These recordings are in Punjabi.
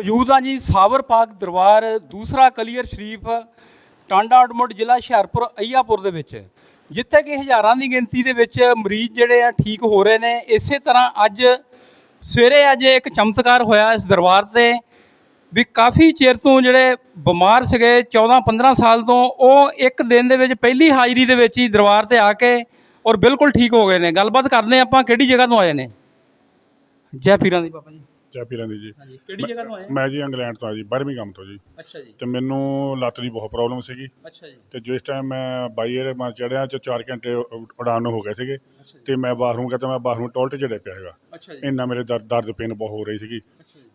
ਮੌਜੂਦ ਹਾਂ ਜੀ, ਸਾਵਰ ਪਾਕ ਦਰਬਾਰ, ਦੂਸਰਾ ਕਲੀਅਰ ਸ਼ਰੀਫ, ਟਾਂਡਾ ਆਟਮੋਟ ਜ਼ਿਲ੍ਹਾ ਹੁਸ਼ਿਆਰਪੁਰ, ਅਈਆਪੁਰ ਦੇ ਵਿੱਚ। ਜਿੱਥੇ ਕਿ ਹਜ਼ਾਰਾਂ ਦੀ ਗਿਣਤੀ ਦੇ ਵਿੱਚ ਮਰੀਜ਼ ਜਿਹੜੇ ਆ ਠੀਕ ਹੋ ਰਹੇ ਨੇ। ਇਸੇ ਤਰ੍ਹਾਂ ਅੱਜ ਸਵੇਰੇ ਅੱਜ ਇੱਕ ਚਮਤਕਾਰ ਹੋਇਆ ਇਸ ਦਰਬਾਰ ਤੇ, ਵੀ ਕਾਫੀ ਚਿਰ ਤੋਂ ਜਿਹੜੇ ਬਿਮਾਰ ਸੀਗੇ 14 15 ਸਾਲ ਤੋਂ, ਉਹ ਇੱਕ ਦਿਨ ਦੇ ਵਿੱਚ ਪਹਿਲੀ ਹਾਜ਼ਰੀ ਦੇ ਵਿੱਚ ਹੀ ਦਰਬਾਰ ਤੇ ਆ ਕੇ ਔਰ ਬਿਲਕੁਲ ਠੀਕ ਹੋ ਗਏ ਨੇ। ਗੱਲਬਾਤ ਕਰਦੇ ਹਾਂ ਆਪਾਂ ਕਿਹੜੀ ਜਗ੍ਹਾ ਤੋਂ ਆਏ ਨੇ। ਜੈ ਪੀਰਾਂ ਦੀ ਬਾਬਾ ਜੀ। ਜੈ ਪੀਰਾਂ ਦੀ ਜੀ। ਹਾਂਜੀ ਕਿਹੜੀ ਜਗ੍ਹਾ ਤੋਂ ਆਏ ਮੈਂ ਜੀ ਇੰਗਲੈਂਡ ਤੋਂ ਆ ਜੀ ਬਰਮਿੰਗਮ ਤੋਂ ਜੀ। ਅੱਛਾ ਜੀ। ਤੇ ਮੈਨੂੰ ਲੱਤ ਦੀ ਬਹੁਤ ਪ੍ਰੋਬਲਮ ਸੀਗੀ। ਅੱਛਾ ਜੀ। ਤੇ ਜਿਸ ਟਾਈਮ ਮੈਂ ਬਾਈ ਏਅਰ ਮੈਂ ਚੜਿਆ ਚ 4 ਘੰਟੇ ਉਡਾਨ ਹੋ ਗਏ ਸੀਗੇ। ਤੇ ਮੈਂ ਬਾਥਰੂਮ ਗਿਆ ਤਾਂ ਮੈਂ ਬਾਥਰੂਮ ਟੋਇਲਟ ਜਿਹੜੇ ਪਿਆ ਹੈਗਾ ਅੱਛਾ ਜੀ। ਇੰਨਾ ਮੇਰੇ ਦਰਦ ਦਰਦ ਪੇਨ ਬਹੁਤ ਹੋ ਰਹੀ ਸੀਗੀ।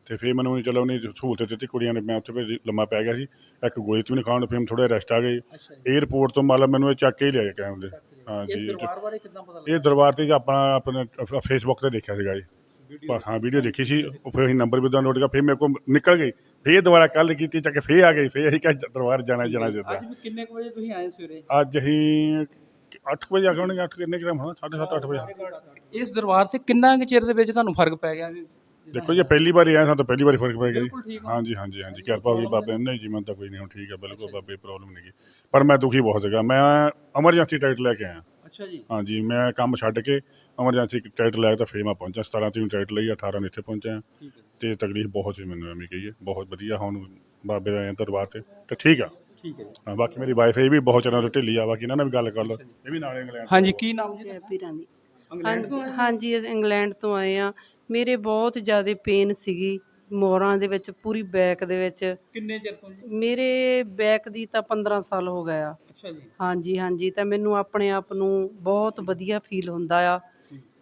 ਤੇ ਫਿਰ ਮੈਨੂੰ ਚਲੋ ਉਹਨੇ ਸਹੂਲਤ ਦਿੱਤੀ ਕੁੜੀਆਂ ਨੇ ਮੈਂ ਉੱਥੇ ਫਿਰ ਲੰਮਾ ਪੈ ਗਿਆ ਸੀ। ਇੱਕ ਗੋਲੀ ਤੂੰ ਨਹੀਂ ਖਾਣ ਫਿਰ ਥੋੜਾ ਰੈਸਟ ਆ ਗਈ। ਅੱਛਾ ਜੀ। 에ਅਰਪੋਰਟ ਤੋਂ ਮਤਲਬ ਮੈਨੂੰ ਇਹ ਚੱਕ ਕੇ ਹੀ ਲਿਆਏ ਕਾਇਮ ਦੇ ਹਾਂ ਜੀ ਦਰਬਾਰ ਬਾਰੇ ਕਿੱਦਾਂ ਪਤਾ ਇਹ ਦਰਬਾਰ ਤੇ ਜੀ ਆਪਾਂ ਆਪਣੇ ਫੇਸਬੁੱਕ ਤੇ ਦੇਖਿਆ ਸੀਗਾ ਜੀ। ਪਰ ਹਾਂ ਵੀਡੀਓ ਦੇਖੀ ਸੀ। ਉਹ ਫਿਰ ਅਸੀਂ ਨੰਬਰ ਵੀ ਉਹਦਾ ਨੋਟ ਕੀਤਾ ਫਿਰ ਮੇਰੇ ਕੋਲ ਨਿਕਲ ਗਈ। ਫਿਰ ਦੁਬਾਰਾ ਕੱਲ ਕੀਤੀ ਚੱਕ ਫਿਰ ਆ ਗਈ। ਫਿਰ ਅਸੀਂ ਕਿਹਾ ਦਰਬਾਰ ਜਾਣਾ ਜਾਣਾ ਜਿੱਦਾਂ ਅੱਜ ਕਿੰਨੇ ਕੁ ਵਜੇ ਤੁਸੀਂ ਆਏ ਸਵੇਰੇ? ਅੱਜ ਅਸੀਂ 8 ਵਜੇ ਆ ਗਏ ਹੋਣਗੇ 8 ਕਿੰਨੇ ਗ੍ਰਾਮ ਹੋਣਾ 7:30 8 ਵਜੇ। ਇਸ ਦਰਬਾਰ ਤੇ ਕਿੰਨਾ ਕੁ ਚਿਰ ਦੇ ਵਿੱਚ ਤੁਹਾਨੂੰ ਫ਼ਰਕ ਪੈ ਗਿਆ? ਦੇਖੋ ਜੀ ਪਹਿਲੀ ਵਾਰੀ ਆਏ ਸਾਨੂੰ ਤਾਂ ਪਹਿਲੀ ਵਾਰੀ ਫ਼ਰਕ ਪੈ ਗਿਆ ਜੀ। ਹੋ। ਹਾਂਜੀ ਹਾਂਜੀ ਹਾਂਜੀ ਕਿਰਪਾ ਹੋਈ ਬਾਬੇ ਨੇ ਜੀ ਮੈਨੂੰ ਤਾਂ ਕੋਈ ਨਹੀਂ ਹੁਣ ਠੀਕ ਹੈ ਬਿਲਕੁਲ ਬਾਬੇ ਪ੍ਰੋਬਲਮ ਨਹੀਂ ਪਰ ਮੈਂ ਦੁਖੀ ਬਹੁਤ ਸੀਗਾ। ਮੈਂ ਐਮਰਜੈਂਸੀ ਟਿਕਟ ਲੈ ਕੇ ਆਇਆ। ਅੱਛਾ ਜੀ। ਹਾਂਜੀ ਮੈਂ ਕੰਮ ਛੱਡ ਕੇ ਐਮਰਜੈਂਸੀ ਟਿਕਟ ਲੈ ਕੇ ਤਾਂ ਫੇਰ ਮੈਂ ਪਹੁੰਚਿਆ 17 ਤਰੀਕ ਨੂੰ ਲਈ 18 ਨੂੰ ਇੱਥੇ ਪਹੁੰਚਿਆ। ਠੀਕ ਹੈ ਤੇ ਤਕਲੀਫ ਬਹੁਤ ਸੀ ਮੈਨੂੰ ਐਵੇਂ ਕਹੀਏ। ਬਹੁਤ ਵਧੀਆ ਹੁਣ ਬਾਬੇ ਦਾ ਆਏ ਦਰਬਾਰ ਤੇ ਤੇ ਠੀਕ ਆ। ਠੀਕ ਹੈ ਜੀ। ਹਾਂ, ਬਾਕੀ ਮੇਰੀ ਵਾਈਫ ਇਹ ਵੀ ਬਹੁਤ ਚਿਰਾਂ ਤੋਂ ਢਿੱਲੀ ਆ ਬਾਕੀ ਇਹਨਾਂ ਨਾਲ ਵੀ ਗੱਲ ਕਰ ਲਓ। ਇਹ ਵੀ ਨਾਲ ਇੰਗਲੈਂਡ ਹਾਂਜੀ ਕੀ ਨਾਮ ਜੀ? ਪੀਰਾਂ ਦੀ। ਇੰਗਲੈਂਡ ਤੋਂ ਆਏ? ਹਾਂਜੀ ਹਾਂਜੀ ਅਸੀਂ ਇੰਗਲੈਂਡ ਤੋਂ ਆਏ ਆ ਮੇਰੇ ਬਹੁਤ ਜ਼ਿਆਦਾ ਪੇਨ ਸੀਗੀ ਮੋਰਾਂ ਦੇ ਵਿੱਚ ਪੂਰੀ ਬੈਕ ਦੇ ਵਿੱਚ। ਕਿੰਨੇ ਚਿਰ ਤੋਂ ਜੀ? ਮੇਰੇ ਬੈਕ ਦੀ ਤਾਂ 15 ਸਾਲ ਹੋ ਗਿਆ ਅੱਛਾ ਜੀ। ਹਾਂਜੀ ਹਾਂਜੀ ਤਾਂ ਮੈਨੂੰ ਆਪਣੇ ਆਪ ਨੂੰ ਬਹੁਤ ਵਧੀਆ ਫੀਲ ਹੁੰਦਾ ਆ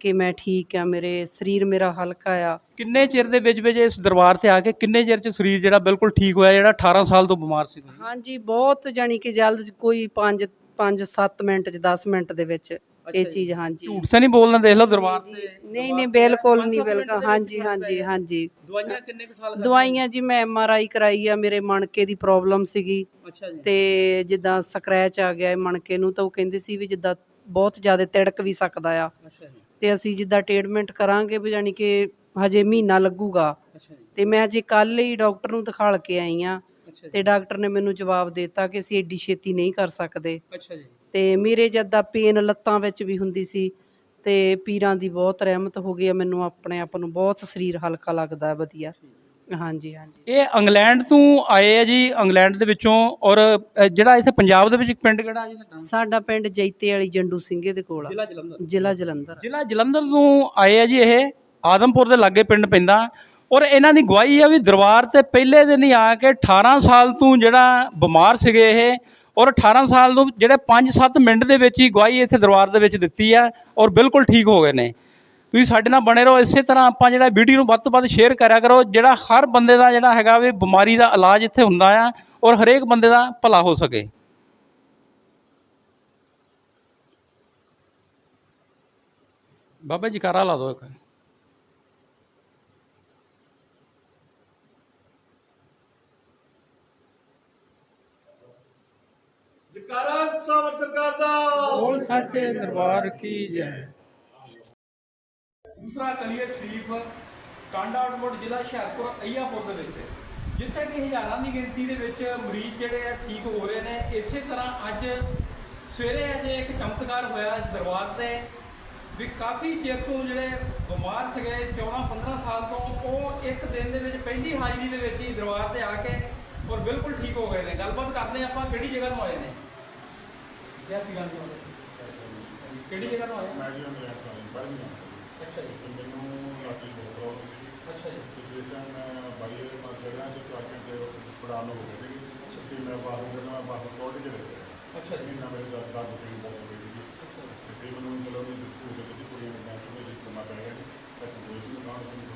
ਕਿ ਮੈਂ ਠੀਕ ਆ ਮੇਰੇ ਸਰੀਰ ਮੇਰਾ ਹਲਕਾ ਆ। ਕਿੰਨੇ ਚਿਰ ਦੇ ਵਿੱਚ ਵਿੱਚ ਇਸ ਦਰਬਾਰ ਤੇ ਆ ਕੇ ਕਿੰਨੇ ਚਿਰ ਚ ਸਰੀਰ ਜਿਹੜਾ ਬਿਲਕੁਲ ਠੀਕ ਹੋਇਆ ਜਿਹੜਾ 18 ਸਾਲ ਤੋਂ ਬਿਮਾਰ ਸੀ ਤੁਸੀਂ? ਹਾਂਜੀ ਬਹੁਤ ਜਾਣੀ ਕਿ ਜਲਦ ਕੋਈ 5 5 7 ਮਿੰਟ ਚ 10 ਮਿੰਟ ਦੇ ਵਿੱਚ ਇਹ। ਚੀਜ਼ ਹਾਂਜੀ। ਝੂਠ ਤਾਂ ਨਹੀਂ ਬੋਲਣਾ ਦੇਖ ਲਓ ਦਰਬਾਰ ਤੇ ਨਹੀਂ ਨਹੀਂ ਬਿਲਕੁਲ ਨਹੀਂ ਬਿਲਕੁਲ। ਹਾਂਜੀ ਹਾਂਜੀ ਹਾਂਜੀ। ਦਵਾਈਆਂ ਕਿੰਨੇ ਕੁ ਸਾਲ ਦਵਾਈਆਂ ਜੀ ਮੈਂ ਐਮ ਆਰ ਆਈ ਕਰਾਈ ਆ ਮੇਰੇ ਮਣਕੇ ਦੀ ਪ੍ਰੋਬਲਮ ਸੀਗੀ। ਅੱਛਾ ਜੀ। ਤੇ ਜਿੱਦਾਂ ਸਕ੍ਰੈਚ ਆ ਗਿਆ ਇਹ ਮਣਕੇ ਨੂੰ ਤਾਂ ਉਹ ਕਹਿੰਦੇ ਸੀ ਵੀ ਜਿੱਦਾਂ ਬਹੁਤ ਜ਼ਿਆਦਾ ਤਿੜਕ ਵੀ ਸਕਦਾ ਆ। ਅੱਛਾ ਜੀ। ਤੇ ਅਸੀਂ ਜਿੱਦਾਂ ਟ੍ਰੀਟਮੈਂਟ ਕਰਾਂਗੇ ਵੀ ਜਾਨੀ ਕਿ ਹਜੇ ਮਹੀਨਾ ਲੱਗੂਗਾ। ਅੱਛਾ ਜੀ। ਤੇ ਮੈਂ ਅਜੇ ਕੱਲ ਹੀ ਡਾਕਟਰ ਨੂੰ ਦਿਖਾਲ ਕੇ ਆਈ ਆ। ਤੇ ਡਾਕਟਰ ਨੇ ਮੈਨੂੰ ਜਵਾਬ ਦਿੱਤਾ ਕਿ ਅਸੀਂ ਏਡੀ ਛੇਤੀ ਨਹੀਂ ਕਰ ਸਕਦੇ। ਅੱਛਾ ਜੀ। ਤੇ ਮੇਰੇ ਜਿੱਦਾਂ ਪੇਨ ਲੱਤਾਂ ਵਿੱਚ ਵੀ ਹੁੰਦੀ ਸੀ ਤੇ ਪੀਰਾਂ ਦੀ ਬਹੁਤ ਰਹਿਮਤ ਹੋ ਗਈ ਆ ਮੈਨੂੰ ਆਪਣੇ ਆਪ ਨੂੰ ਬਹੁਤ ਸਰੀਰ ਹਲਕਾ ਲੱਗਦਾ ਹੈ ਵਧੀਆ। ਹਾਂਜੀ ਹਾਂਜੀ। ਇਹ ਇੰਗਲੈਂਡ ਤੋਂ ਆਏ ਆ ਜੀ ਇੰਗਲੈਂਡ ਦੇ ਵਿੱਚੋਂ ਔਰ ਅ, ਜਿਹੜਾ ਇੱਥੇ ਪੰਜਾਬ ਦੇ ਵਿੱਚ ਇੱਕ ਪਿੰਡ ਕਿਹੜਾ ਜੀ ਤੁਹਾਡਾ ਸਾਡਾ ਪਿੰਡ ਜੈਤੇ ਵਾਲੀ ਜੰਡੂ ਸਿੰਘੇ ਦੇ ਕੋਲ ਆ। ਜ਼ਿਲ੍ਹਾ ਜਲੰਧਰ। ਜ਼ਿਲ੍ਹਾ ਜਲੰਧਰ ਜ਼ਿਲ੍ਹਾ ਜਲੰਧਰ ਤੋਂ ਆਏ ਆ ਜੀ ਇਹ ਆਦਮਪੁਰ ਦੇ ਲਾਗੇ ਪਿੰਡ ਪੈਂਦਾ। ਔਰ ਇਹਨਾਂ ਦੀ ਗਵਾਹੀ ਆ ਵੀ ਦਰਬਾਰ ਤੇ ਪਹਿਲੇ ਦਿਨ ਹੀ ਆ ਕੇ 18 ਸਾਲ ਤੋਂ ਜਿਹੜਾ ਬਿਮਾਰ ਸੀਗੇ ਇਹ, ਔਰ 18 ਸਾਲ ਤੋਂ ਜਿਹੜੇ 5-7 ਮਿੰਟ ਦੇ ਵਿੱਚ ਹੀ ਗਵਾਹੀ ਇੱਥੇ ਦਰਬਾਰ ਦੇ ਵਿੱਚ ਦਿੱਤੀ ਆ ਔਰ ਬਿਲਕੁਲ ਠੀਕ ਹੋ ਗਏ ਨੇ। ਤੁਸੀਂ ਸਾਡੇ ਨਾਲ ਬਣੇ ਰਹੋ, ਇਸੇ ਤਰ੍ਹਾਂ ਆਪਾਂ ਜਿਹੜਾ ਵੀਡੀਓ ਨੂੰ ਵੱਧ ਤੋਂ ਵੱਧ ਸ਼ੇਅਰ ਕਰਿਆ ਕਰੋ, ਜਿਹੜਾ ਹਰ ਬੰਦੇ ਦਾ ਜਿਹੜਾ ਹੈਗਾ ਵੀ ਬਿਮਾਰੀ ਦਾ ਇਲਾਜ ਇੱਥੇ ਹੁੰਦਾ ਆ ਔਰ ਹਰੇਕ ਬੰਦੇ ਦਾ ਭਲਾ ਹੋ ਸਕੇ। ਬਾਬਾ ਜੀ ਕਾਰਾ ਲਾ ਦਿਓ ਇੱਕ। ਸਾਹਿਬ ਸਰਕਾਰ ਦਾ। ਬੋਲ ਸੱਚੇ ਦਰਬਾਰ ਕੀ ਜੈ। ਦੂਸਰਾ ਕਲੀਅਰ ਸ਼ਰੀਫ ਕਾਂਡਾ ਆਟਮੋਟ ਜ਼ਿਲ੍ਹਾ ਹੁਸ਼ਿਆਰਪੁਰ ਅਈਆਪੁਰ ਦੇ ਵਿੱਚ। ਜਿੱਥੇ ਕਿ ਹਜ਼ਾਰਾਂ ਦੀ ਗਿਣਤੀ ਦੇ ਵਿੱਚ ਮਰੀਜ਼ ਜਿਹੜੇ ਆ ਠੀਕ ਹੋ ਰਹੇ ਨੇ। ਇਸੇ ਤਰ੍ਹਾਂ ਅੱਜ ਸਵੇਰੇ ਅਜੇ ਇੱਕ ਚਮਤਕਾਰ ਹੋਇਆ ਇਸ ਦਰਬਾਰ ਤੇ ਵੀ ਕਾਫੀ ਚਿਰ ਤੋਂ ਜਿਹੜੇ ਬਿਮਾਰ ਸੀਗੇ 14 15 ਸਾਲ ਤੋਂ ਉਹ ਇੱਕ ਦਿਨ ਦੇ ਵਿੱਚ ਪਹਿਲੀ ਹਾਜ਼ਰੀ ਦੇ ਵਿੱਚ ਹੀ ਦਰਬਾਰ ਤੇ ਆ ਕੇ ਔਰ ਬਿਲਕੁਲ ਠੀਕ ਹੋ ਗਏ ਨੇ। ਗੱਲਬਾਤ ਕਰਦੇ ਹਾਂ ਆਪਾਂ ਕਿਹੜੀ ਜਗ੍ਹਾ ਤੋਂ ਆਏ ਨੇ। ਜੈ ਪੀਰਾਂ ਦੀ ਬਾਬਾ। ਕਿਹੜੀ ਜਗ੍ਹਾ ਤੋਂ ਆਏ? ਮੈਂ ਜੀ ਤੋਂ ਆਇਆ ਬਰਮਿੰਗਮ ਅੱਛਾ ਜੀ। ਤੇ ਮੈਨੂੰ ਦੀ ਬਹੁਤ ਪ੍ਰੋਬਲਮ ਸੀ ਅੱਛਾ ਜੀ। ਤੇ ਜਿਸ ਟਾਈਮ ਮੈਂ ਬਾਈ ਏਅਰ ਮੈਂ ਚ 4 ਘੰਟੇ ਉਡਾਨ ਨੂੰ ਹੋ ਗਏ ਸੀਗੇ। ਤੇ ਮੈਂ ਗਿਆ ਤਾਂ ਮੈਂ ਬਾਥਰੂਮ ਟੋਇਲਟ ਜਿਹੜੇ ਪਿਆ ਅੱਛਾ ਜੀ। ਮਹੀਨਾ ਮੇਰੇ ਦਰਦ ਦਰਦ ਪੇਨ ਬਹੁਤ ਹੋ ਰਹੀ ਸੀਗੀ। ਤੇ ਫਿਰ ਮੈਨੂੰ ਚਲੋ ਨਹੀਂ ਦਿੱਤੀ ਕੁੜੀਆਂ ਨੇ ਮੈਂ ਥੋੜੇ ਜਿਹੇ ਲੰਮਾ ਪੈ ਗਿਆ ਸੀ ਇੱਕ ਗੋਲੀ ਨੂੰ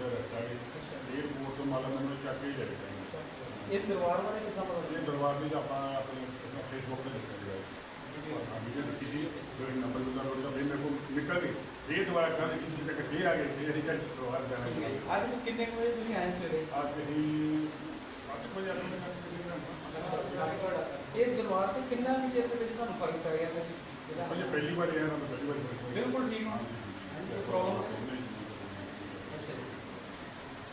ਨੂੰ ਰੈਸਟ ਆ ਗਈ 에ਅਰਪੋਰਟ ਤੋਂ ਮਤਲਬ ਮੈਨੂੰ ਚੱਕ ਕੇ ਹੀ ਲੈ ਕੇ ਗਏ। ਇਹ ਦਰਬਾਰ ਬਾਰੇ ਕਿੱਦਾਂ ਪਤਾ ਇਹ ਦਰਬਾਰ ਦੀ ਆਪਾਂ ਆਪਣੇ ਫੇਸਬੁੱਕ ਤੇ ਦੇਖਿਆ ਗਿਆ ਹਾਂ ਵੀਡੀਓ ਦੇਖੀ ਸੀ ਫਿਰ ਨੰਬਰ ਦਾ ਰੋਡ ਦਾ ਵੀ ਮੇਰੇ ਕੋਲ ਨਿਕਲ ਗਈ ਇਹ ਦੁਬਾਰਾ ਕੱਲ ਕਿਸੇ ਚੱਕ ਕੇ ਆ ਗਏ ਫਿਰ ਅਸੀਂ ਚੱਕ ਦਰਬਾਰ ਜਾਣਾ ਸੀ ਅੱਜ ਵੀ ਕਿੰਨੇ ਕੁ ਵਜੇ ਤੁਸੀਂ ਆਏ ਸਵੇਰੇ ਅੱਜ ਅਸੀਂ 8 ਵਜੇ ਆਪਣੇ ਇਹ ਦਰਬਾਰ ਤੇ ਕਿੰਨਾ ਵੀ ਚਿਰ ਦੇ ਵਿੱਚ ਤੁਹਾਨੂੰ ਫ਼ਰਕ ਪੈ ਗਿਆ ਫਿਰ ਜਿਹੜਾ ਪਹਿਲੀ ਪਹਿਲੀ ਵਾਰ ਆਇਆ ਤਾਂ ਪਹਿਲੀ ਵਾਰ ਬਿਲਕੁਲ ਠੀਕ ਹੋ। ਪ੍ਰੋਬਲਮ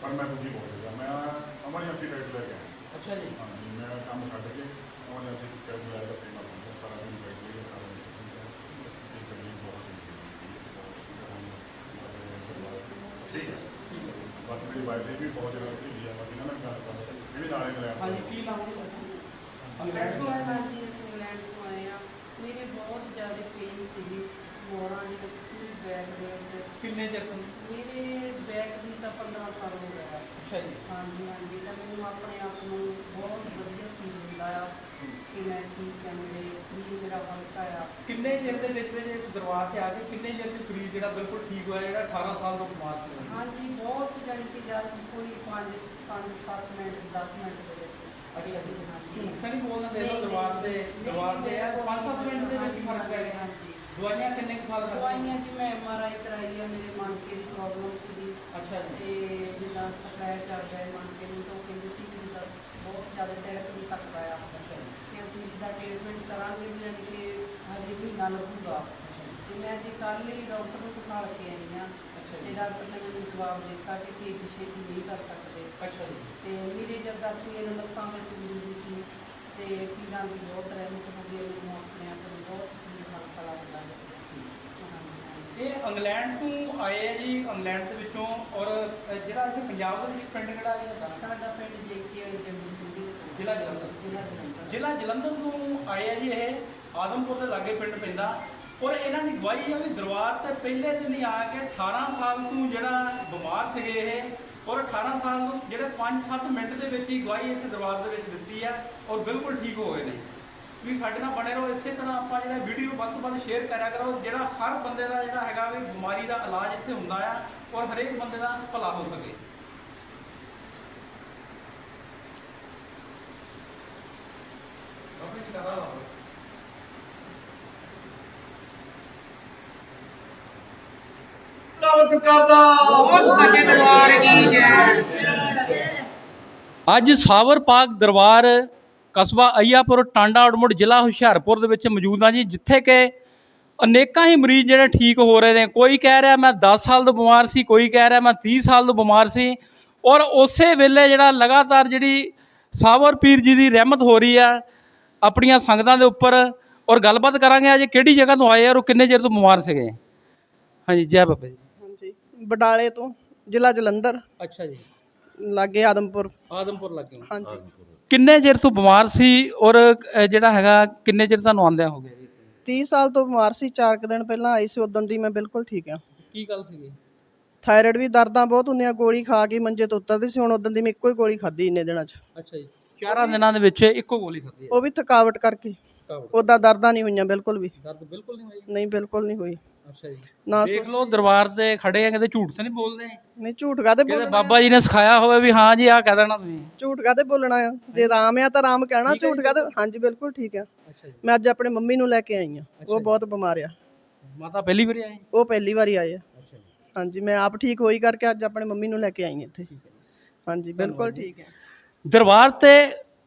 ਪਰ ਮੈਂ ਦੁਖੀ ਬਹੁਤ ਗਿਆ ਮੈਂ ਅਮਰ ਜਾਂ ਐਮਰਜੈਂਸੀ ਬੈਡ ਲੈ ਕੇ ਆਇਆ ਅੱਛਾ ਜੀ ਹਾਂਜੀ ਮੈਂ ਕੰਮ ਛੱਡ ਕੇ ਐਮਰਜੈਂਸੀ ਬੈਡ ਲੈ ਕੇ ਸੇਵਾ ਕਰਦਾ ਸਾਰਾ ਦਿਨ ਬੈਡ ਲਈ ਸਾਰਾ ਦਿਨ ਇਹ ਕਰੀ ਬਹੁਤ ਠੀਕ ਹੈ ਬਸ ਮੇਰੀ ਵਾਈਫ ਨੇ ਵੀ ਬਹੁਤ ਜਗ੍ਹਾ ਭੇਜੀ ਆ ਬਾਕੀ ਨਾ ਮੈਂ ਗੱਲ ਕਰਦਾ ਇਹ ਵੀ ਨਾਲੇ ਮਿਲਿਆ ਹਾਂਜੀ ਕੀ ਨਾਮ ਹੈ ਇੰਗਲੈਂਡ ਤੋਂ ਆਏ ਹਾਂ ਜੀ ਇੰਗਲੈਂਡ ਤੋਂ ਆਏ ਆ ਮੇਰੇ ਬਹੁਤ ਜ਼ਿਆਦਾ ਪੇਨ ਸੀਗੀ ਮੋਰਾਂ ਦੀ ਪੂਰੀ ਬੈਕ ਦੇ ਵਿੱਚ ਕਿੰਨੇ ਚਿਰ ਤੋਂ ਮੇਰੇ ਬੈਕ ਦੀ ਤਾਂ 15 ਸਾਲ ਹੋ ਗਿਆ ਅੱਛਾ ਜੀ ਹਾਂਜੀ ਹਾਂਜੀ ਤਾਂ ਮੈਨੂੰ ਆਪਣੇ ਆਪ ਨੂੰ ਬਹੁਤ ਵਧੀਆ ਫੀਲ ਹੁੰਦਾ ਆ ਕਿ ਮੈਂ ਠੀਕ ਹਾਂ ਮੇਰੇ ਸਰੀਰ ਮੇਰਾ ਹਲਕਾ ਆ ਕਿੰਨੇ ਚਿਰ ਦੇ ਵਿੱਚ ਵਿੱਚ ਇਸ ਦਰਬਾਰ ਤੇ ਆ ਕੇ ਕਿੰਨੇ ਚਿਰ ਦੇ ਸਰੀਰ ਜਿਹੜਾ ਬਿਲਕੁਲ ਠੀਕ ਹੋਇਆ, ਜਿਹੜਾ 18 ਸਾਲ ਤੋਂ ਬਿਮਾਰ ਸੀ ਹਾਂਜੀ ਬਹੁਤ ਜਾਣੀ ਕਿ ਜਦ ਕੋਈ 5 5 7 ਮਿੰਟ 10 ਮਿੰਟ ਦੇ ਵਿੱਚ ਜੀ ਹਾਂਜੀ ਝੂਠ ਨਹੀਂ ਬੋਲਣਾ ਦੇ ਦਰਬਾਰ ਦੇ ਦਰਬਾਰ ਦੇ ਆ 5-7 ਮਿੰਟ ਦੇ ਵਿੱਚ ਹੀ ਫ਼ਰਕ ਪੈ ਗਿਆ। ਦਵਾਈਆਂ ਕਿੰਨੇ ਕੁ ਸਾਲ ਖਾਧੀਆਂ? ਦਵਾਈਆਂ ਜੀ ਮੈਂ ਐਮਆਰਆਈ ਕਰਾਈ ਆ ਮੇਰੇ ਮਣਕੇ ਦੀ ਪ੍ਰੋਬਲਮ ਸੀਗੀ। ਅੱਛਾ ਜੀ। ਤੇ ਜਿੱਦਾਂ ਸਕ੍ਰੈਚ ਆ ਗਿਆ ਮਣਕੇ ਨੂੰ ਤਾਂ ਕਹਿੰਦੇ ਸੀ ਕਿ ਜਿੱਦਾਂ ਬਹੁਤ ਜ਼ਿਆਦਾ ਟੈਸਟ ਨਹੀਂ ਸਕਦਾ ਆ। ਕਿ ਅਸੀਂ ਜਿੱਦਾਂ ਟ੍ਰੀਟਮੈਂਟ ਕਰਾਂਗੇ ਵੀ ਜਾਣੀ ਕਿ ਹਜੇ ਮਹੀਨਾ ਲੱਗੂਗਾ। ਤੇ ਮੈਂ ਜੀ ਕੱਲ੍ਹ ਹੀ ਡਾਕਟਰ ਨੂੰ ਦਿਖਾ ਕੇ ਆਈ ਹਾਂ। ਅੱਛਾ ਤੇ ਜੀ ਡਾਕਟਰ ਨੇ ਮੈਨੂੰ ਜਵਾਬ ਦਿੱਤਾ ਕਿ ਛੇਤੀ ਛੇਤੀ ਨਹੀਂ ਕਰ ਸਕਦੇ। ਅੱਛਾ ਜੀ। ਤੇ ਮੇਰੇ ਜਦ ਅਸੀਂ ਇਹਨਾਂ ਲੱਤਾਂ ਵਿੱਚ ਜ਼ਰੂਰੀ ਸੀ ਤੇ ਪੀੜਾਂ ਦੀ ਬਹੁਤ ਰਹਿਮਤ ਹੋ ਗਈ ਮੈਨੂੰ ਆਪਣੇ ਆਪ ਨੂੰ ਬਹੁਤ ਸਰੀਰ ਹਲਕਾ ਲੱਗਦਾ ਹੈ। ਹਾਂਜੀ, ਇਹ ਇੰਗਲੈਂਡ ਤੋਂ ਆਏ ਆ ਜੀ ਇੰਗਲੈਂਡ ਦੇ ਵਿੱਚੋਂ ਔਰ ਜਿਹੜਾ ਇੱਥੇ ਪੰਜਾਬ ਦੇ ਵਿੱਚ ਪਿੰਡ ਕਿਹੜਾ ਹੈ? ਹਾਂਜੀ। ਸਾਡਾ ਪਿੰਡ ਦੇਖੀ ਹੋਈ ਜੰਮੂ ਸਿੰਘ। ਜ਼ਿਲ੍ਹਾ ਜਲੰਧਰ। ਜ਼ਿਲ੍ਹਾ ਜਲੰਧਰ ਤੋਂ ਆਏ ਆ ਜੀ ਇਹ। ਆਦਮਪੁਰ ਦੇ ਲਾਗੇ ਪਿੰਡ ਪੈਂਦਾ। ਔਰ ਇਹਨਾਂ ਦੀ ਗਵਾਹੀ ਆ ਵੀ ਦਰਬਾਰ ਤੇ ਪਹਿਲੇ ਦਿਨ ਹੀ ਆ ਕੇ 18 ਸਾਲ ਤੋਂ ਜਿਹੜਾ ਬਿਮਾਰ ਸੀਗੇ ਇਹ, ਔਰ 18 ਸਾਲ ਤੋਂ ਜਿਹੜੇ 5-7 ਮਿੰਟ ਦੇ ਵਿੱਚ ਹੀ ਗਵਾਹੀ ਇਸ ਦਰਬਾਰ ਦੇ ਵਿੱਚ ਦਿੱਤੀ ਆ ਔਰ ਬਿਲਕੁਲ ਠੀਕ ਹੋ ਗਏ ਨੇ। ਤੁਸੀਂ ਸਾਡੇ ਨਾਲ ਬਣੇ ਰਹੋ, ਇਸੇ ਤਰ੍ਹਾਂ ਆਪਾਂ ਜਿਹੜਾ ਵੀਡੀਓ ਵੱਧ ਤੋਂ ਵੱਧ ਸ਼ੇਅਰ ਕਰਿਆ ਕਰੋ, ਜਿਹੜਾ ਹਰ ਬੰਦੇ ਦਾ ਜਿਹੜਾ ਹੈਗਾ ਵੀ ਬਿਮਾਰੀ ਦਾ ਇਲਾਜ ਇੱਥੇ ਹੁੰਦਾ ਆ, ਔਰ ਹਰੇਕ ਬੰਦੇ ਦਾ ਭਲਾ ਹੋ ਸਕੇ। ਆਪਣੀ ਕਰਾ ਲਾਓ। ਪੰਜਾਬ ਸਰਕਾਰ ਦਾ ਬਹੁਤ ਸੱਚੇ ਦਰਬਾਰ ਕੀ ਜੈ ਅੱਜ ਸਾਵਰ ਪਾਕ ਦਰਬਾਰ ਕਸਬਾ ਅਈਆਪੁਰ ਟਾਂਡਾ ਅੜਮੁੜ ਜ਼ਿਲ੍ਹਾ ਹੁਸ਼ਿਆਰਪੁਰ ਦੇ ਵਿੱਚ ਮੌਜੂਦ ਹਾਂ ਜੀ ਜਿੱਥੇ ਕਿ ਅਨੇਕਾਂ ਹੀ ਮਰੀਜ਼ ਜਿਹੜੇ ਠੀਕ ਹੋ ਰਹੇ ਨੇ। ਕੋਈ ਕਹਿ ਰਿਹਾ ਮੈਂ 10 ਸਾਲ ਤੋਂ ਬਿਮਾਰ ਸੀ ਕੋਈ ਕਹਿ ਰਿਹਾ ਮੈਂ 30 ਸਾਲ ਤੋਂ ਬਿਮਾਰ ਸੀ। ਔਰ ਉਸੇ ਵੇਲੇ ਜਿਹੜਾ ਲਗਾਤਾਰ ਜਿਹੜੀ ਸਾਵਰ ਪੀਰ ਜੀ ਦੀ ਰਹਿਮਤ ਹੋ ਰਹੀ ਆ ਆਪਣੀਆਂ ਸੰਗਤਾਂ ਦੇ ਉੱਪਰ ਔਰ ਗੱਲਬਾਤ ਕਰਾਂਗੇ ਅੱਜ ਕਿਹੜੀ ਜਗ੍ਹਾ ਤੋਂ ਆਏ ਆ ਔਰ ਕਿੰਨੇ ਚਿਰ ਤੋਂ ਬਿਮਾਰ ਸੀਗੇ। ਹਾਂਜੀ ਜੈ ਬਾਬਾ ਜੀ। ਬਡਾਲੇ ਤੋਂ ਜ਼ਿਲ੍ਹਾ ਜਲੰਧਰ। ਅੱਛਾ ਜੀ। ਲਾਗੇ ਆਦਮਪੁਰ। ਆਦਮਪੁਰ ਲੱਗੇ। ਹਾਂਜੀ। ਕਿੰਨੇ ਚਿਰ ਤੋਂ ਬਿਮਾਰ ਸੀ ਔਰ ਅ, ਜਿਹੜਾ ਹੈਗਾ ਕਿੰਨੇ ਚਿਰ ਤੁਹਾਨੂੰ ਆਂਦਿਆਂ ਹੋ ਗਿਆ? ਜੀ 30 ਸਾਲ ਤੋਂ ਬਿਮਾਰ ਸੀ 4 ਕੁ ਦਿਨ ਪਹਿਲਾਂ ਆਈ ਸੀ ਉਦੋਂ ਦੀ ਮੈਂ ਬਿਲਕੁਲ ਠੀਕ ਆ ਕੀ ਗੱਲ ਸੀਗੀ? ਥਾਇਰਾਇਡ ਵੀ ਦਰਦਾਂ ਬਹੁਤ ਹੁੰਦੀਆਂ ਗੋਲੀ ਖਾ ਕੇ ਮੰਜੇ ਤੋਂ ਉੱਤਰਦੀ ਸੀ ਹੁਣ ਉਦੋਂ ਦੀ ਮੈਂ ਇੱਕੋ ਹੀ ਗੋਲੀ ਖਾਧੀ ਇੰਨੇ ਦਿਨਾਂ 'ਚ। ਅੱਛਾ ਜੀ। ਚਾਰਾਂ ਦਿਨਾਂ ਦੇ ਵਿੱਚ ਇੱਕੋ ਗੋਲੀ ਖਾਧੀ ਹੈ? ਉਹ ਵੀ ਥਕਾਵਟ ਕਰਕੇ। ਉਦਾਂ ਦਰਦਾਂ ਨਹੀਂ ਹੋਈਆਂ ਬਿਲਕੁਲ ਵੀ। ਦਰਦ ਬਿਲਕੁਲ ਨਹੀਂ ਹੋਈ? ਨਹੀਂ ਬਿਲਕੁਲ ਨਹੀਂ ਹੋਈ। ਅੱਛਾ ਜੀ। ਨਾ ਦੇਖ ਲਓ ਦਰਬਾਰ ਤੇ ਖੜੇ ਆ ਕਿਤੇ ਝੂਠ ਤਾਂ ਨਹੀਂ ਬੋਲਦੇ। ਨਹੀਂ ਝੂਠ ਕਾਦੇ ਕਿਤੇ ਬੋਲਣਾ? ਬਾਬਾ ਜੀ ਨੇ ਸਿਖਾਇਆ ਹੋਵੇ ਵੀ ਹਾਂ ਜੀ ਆਹ ਕਹਿ ਦੇਣਾ ਤੁਸੀਂ। ਝੂਠ ਕਾਦੇ ਬੋਲਣਾ ਆ? ਜੇ ਰਾਮ ਆ ਤਾਂ ਰਾਮ ਕਹਿਣਾ ਝੂਠ ਕਾਦੇ ਹਾਂਜੀ ਬਿਲਕੁਲ ਠੀਕ ਆ। ਅੱਛਾ ਜੀ। ਮੈਂ ਅੱਜ ਆਪਣੇ ਮੰਮੀ ਨੂੰ ਲੈ ਕੇ ਆਈ ਆ। ਉਹ ਬਹੁਤ ਬਿਮਾਰ ਆ। ਮਾਤਾ ਪਹਿਲੀ ਵਾਰੀ ਆਏ? ਉਹ ਪਹਿਲੀ ਵਾਰੀ ਆਏ ਆ। ਅੱਛਾ ਜੀ। ਹਾਂਜੀ ਮੈਂ ਆਪ ਠੀਕ ਹੋਈ ਕਰਕੇ ਅੱਜ ਆਪਣੇ ਮੰਮੀ ਨੂੰ ਲੈ ਕੇ ਆਈ ਇੱਥੇ। ਹਾਂਜੀ ਬਿਲਕੁਲ ਠੀਕ ਹੈ ਦਰਬਾਰ ਤੇ